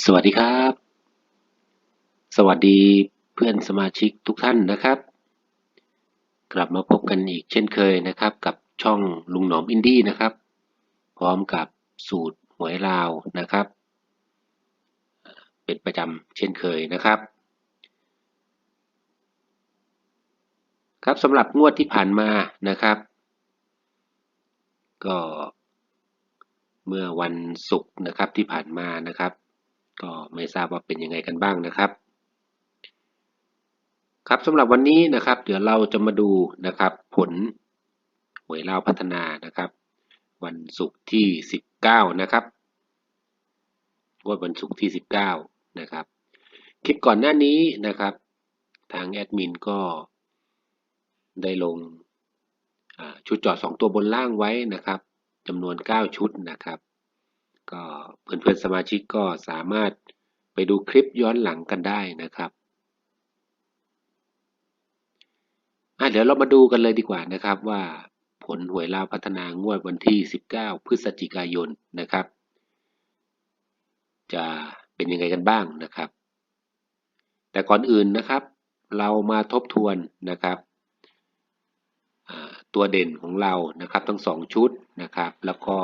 สวัสดีครับ สวัสดีเพื่อนสมาชิกทุกท่านนะครับ กลับมาพบกันอีกเช่นเคยนะครับ กับช่องลุงหนอมอินดี้นะครับ พร้อมกับสูตรหวยลาวนะครับ เป็นประจำเช่นเคยนะครับ ครับสำหรับงวดที่ผ่านมานะครับ ก็เมื่อวันศุกร์นะครับที่ผ่านมานะครับ ก็ไม่ทราบว่าเป็นยังไงกันบ้างนะครับ ครับสำหรับวันนี้นะครับ เดี๋ยวเราจะมาดูนะครับ ผลหวยลาวพัฒนานะครับ วันศุกร์ที่ 19 นะครับงวดวันศุกร์ที่ 19 นะครับ คลิปก่อนหน้านี้นะครับ ทางแอดมินก็ได้ลงชุดจอด 2 ตัวบนล่างไว้นะครับจำนวน 9 ชุดนะครับ ก็เพื่อนๆสมาชิกก็สามารถไปดูคลิปย้อนหลังกันได้นะครับเดี๋ยวเรามาดูกันเลยดีกว่านะครับว่าผลหวยลาวพัฒนางวดวันที่ 19 พฤศจิกายนนะครับ จะเป็นยังไงกันบ้างนะครับ แต่ก่อนอื่นนะครับ เรามาทบทวนนะครับตัวเด่นของเรานะครับ ทั้งสองชุดนะครับ แล้วก็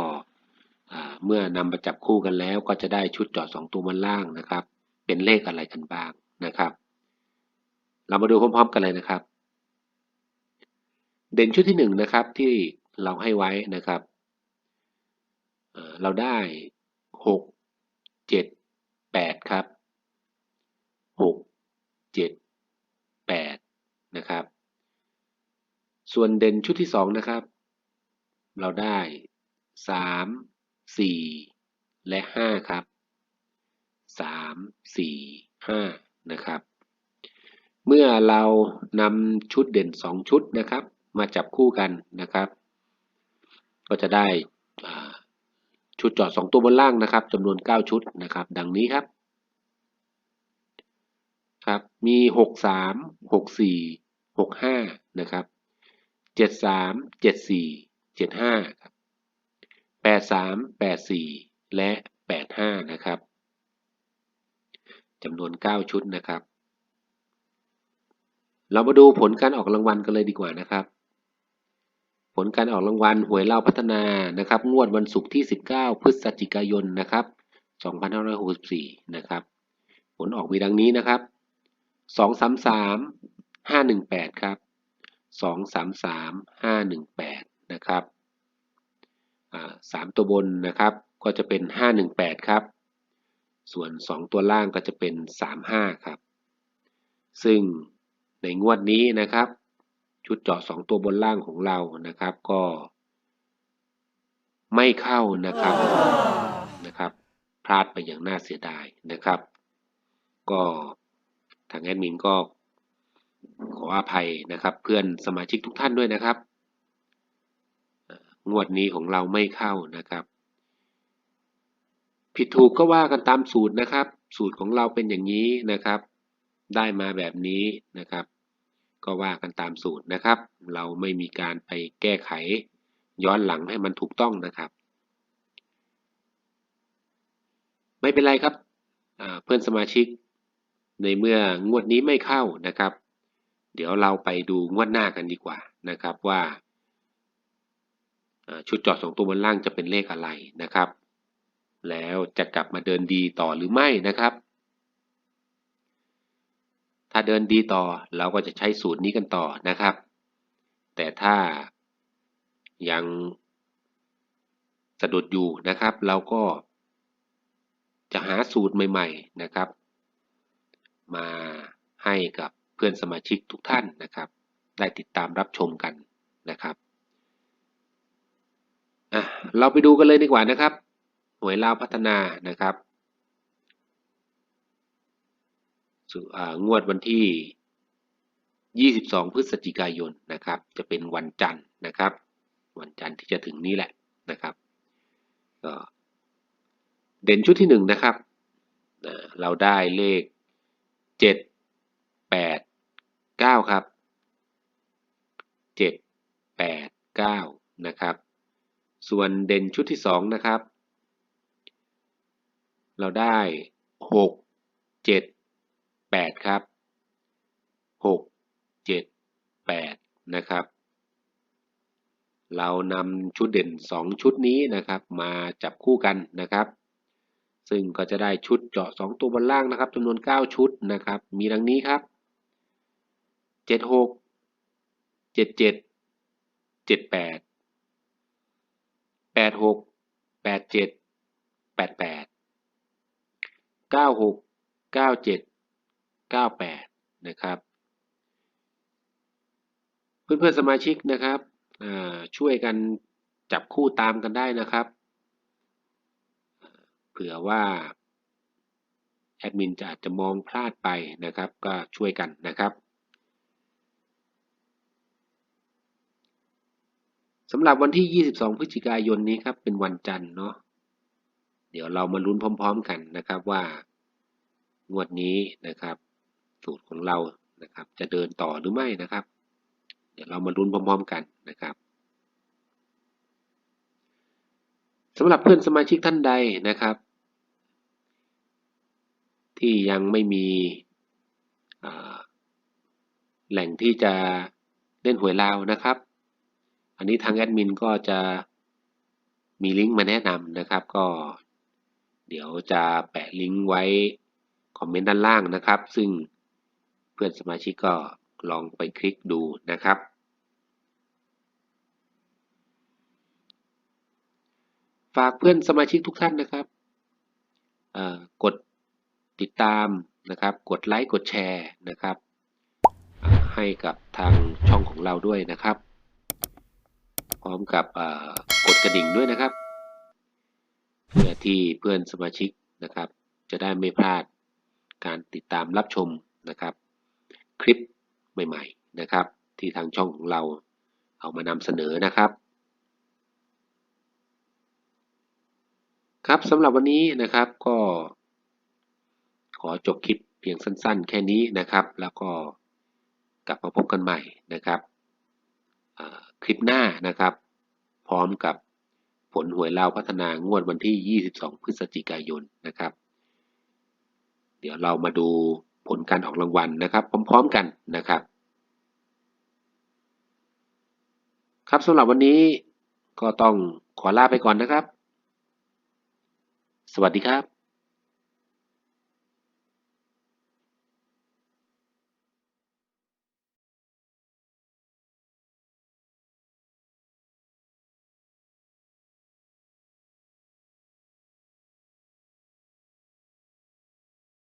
เมื่อนำมาจับคู่กันแล้วก็จะได้ชุดจอด 2 ตัวบนล่างนะครับ เป็นเลขอะไรกันบ้างนะครับ เรามาดูพร้อมๆกันเลยนะครับ เด่นชุดที่หนึ่งนะครับที่เราให้ไว้นะครับเราได้หกเจ็ดแปดครับหกเจ็ดแปดนะครับ ส่วนเด่นชุดที่สองนะครับ เราได้สามสี่และห้าครับสามสี่ห้านะครับ เมื่อเรานำชุดเด่น 2 ชุดนะครับ มาจับคู่กันนะครับ ก็จะได้ชุดจอด 2 ตัวบนล่างนะครับจำนวน 9 ชุดนะครับ ดังนี้ครับ ครับ มี 6 3 6 4 6 5 นะครับ 7 3 7 4 7 5 ครับ 8 3 8 4 และ 8 5 นะครับจำนวน 9 ชุดนะครับ เรามาดูผลการออกรางวัลกันเลยดีกว่านะครับ ผลการออกรางวัลหวยเล่าวพัฒนานะครับ งวดวันศุกร์ที่ 19 พฤศจิกายนนะครับ 2564 นะครับ ผลออกมีดังนี้นะครับ 233 518 ครับ 233 518 นะครับ สามตัวบนนะครับ ก็จะเป็น 518 ครับ ส่วน 2 ตัวล่างก็จะเป็น 35 ครับ ซึ่งในงวดนี้นะครับ ชุดเจาะ 2 ตัวบนล่างของเรานะครับ ก็ ไม่เข้านะครับนะครับ พลาดไปอย่างน่าเสียดายนะครับ ก็ทางแอดมินก็ขออภัยนะครับ เพื่อนสมาชิกทุกท่านด้วยนะครับ งวดนี้ของเราไม่เข้านะครับ ผิดถูกก็ว่ากันตามสูตรนะครับ สูตรของเราเป็นอย่างนี้นะครับ ได้มาแบบนี้นะครับ ก็ว่ากันตามสูตรนะครับ เราไม่มีการไปแก้ไขย้อนหลังให้มันถูกต้องนะครับ ไม่เป็นไรครับเพื่อนสมาชิก ในเมื่องวดนี้ไม่เข้านะครับ เดี๋ยวเราไปดูงวดหน้ากันดีกว่านะครับว่า ชุดจอดสองตัวบนล่างจะเป็นเลขอะไรนะครับ แล้วจะกลับมาเดินดีต่อหรือไม่นะครับ ถ้าเดินดีต่อเราก็จะใช้สูตรนี้กันต่อนะครับ แต่ถ้ายังสะดุดอยู่นะครับ เราก็จะหาสูตรใหม่ ๆนะครับ มาให้กับเพื่อนสมาชิกทุกท่านนะครับ ได้ติดตามรับชมกันนะครับ อะเราไปดูกันเลยดีกว่านะครับ หน่วยลาวพัฒนานะครับงวดวันที่ 22 พฤศจิกายนนะครับ จะเป็นวันจันทร์นะครับ วันจันทร์ที่จะถึงนี้แหละนะครับก็เด่นชุดที่หนึ่งนะครับ เราได้เลข 7 8 9 ครับ 7 8 9 นะครับ ส่วนเด่นชุดที่สองนะครับ เราได้หกเจ็ดแปดครับหกเจ็ดแปดนะครับ เรานำชุดเด่น 2 ชุดนี้นะครับ มาจับคู่กันนะครับ ซึ่งก็จะได้ชุดเจาะ 2 ตัวบนล่างนะครับจำนวน 9 ชุดนะครับ มีดังนี้ครับ 76 77 78 86 87 88 96 97 98นะครับ เพื่อนๆสมาชิกนะครับช่วยกันจับคู่ตามกันได้นะครับ เผื่อว่าแอดมินจะอาจจะมองพลาดไปนะครับ ก็ช่วยกันนะครับ สำหรับวันที่ 22 พฤศจิกายนนี้ครับ เป็นวันจันทร์เนาะ เดี๋ยวเรามาลุ้นพร้อม ๆ กันนะครับว่างวดนี้นะครับ สูตรของเรานะครับ จะเดินต่อหรือไม่นะครับ เดี๋ยวเรามาลุ้นพร้อม ๆ กันนะครับสำหรับเพื่อนสมาชิกท่านใดนะครับ ที่ยังไม่มีแหล่งที่จะเล่นหวยลาวนะครับ อันนี้ทางแอดมินก็จะมีลิงก์มาแนะนำนะครับ ก็เดี๋ยวจะแปะลิงก์ไว้คอมเมนต์ด้านล่างนะครับ ซึ่งเพื่อนสมาชิกก็ลองไปคลิกดูนะครับ ฝากเพื่อนสมาชิกทุกท่านนะครับกดติดตามนะครับ กดไลค์ กดแชร์นะครับ ให้กับทางช่องของเราด้วยนะครับ พร้อมกับกดกระดิ่งด้วยนะครับ เพื่อที่เพื่อนสมาชิกนะครับ จะได้ไม่พลาดการติดตามรับชมนะครับ คลิปใหม่ๆนะครับ ที่ทางช่องของเราเอามานำเสนอนะครับ ครับสำหรับวันนี้นะครับก็ ขอจบคลิปเพียงสั้นๆ แค่นี้นะครับ แล้วก็กลับมาพบกันใหม่นะครับ คลิปหน้านะครับ พร้อมกับผลหวยลาวพัฒนางวดวันที่ 22 พฤศจิกายนนะครับ เดี๋ยวเรามาดูผลการออกรางวัลนะครับ พร้อม ๆกันนะครับ ครับสำหรับวันนี้ก็ต้องขอลาไปก่อนนะครับ สวัสดีครับ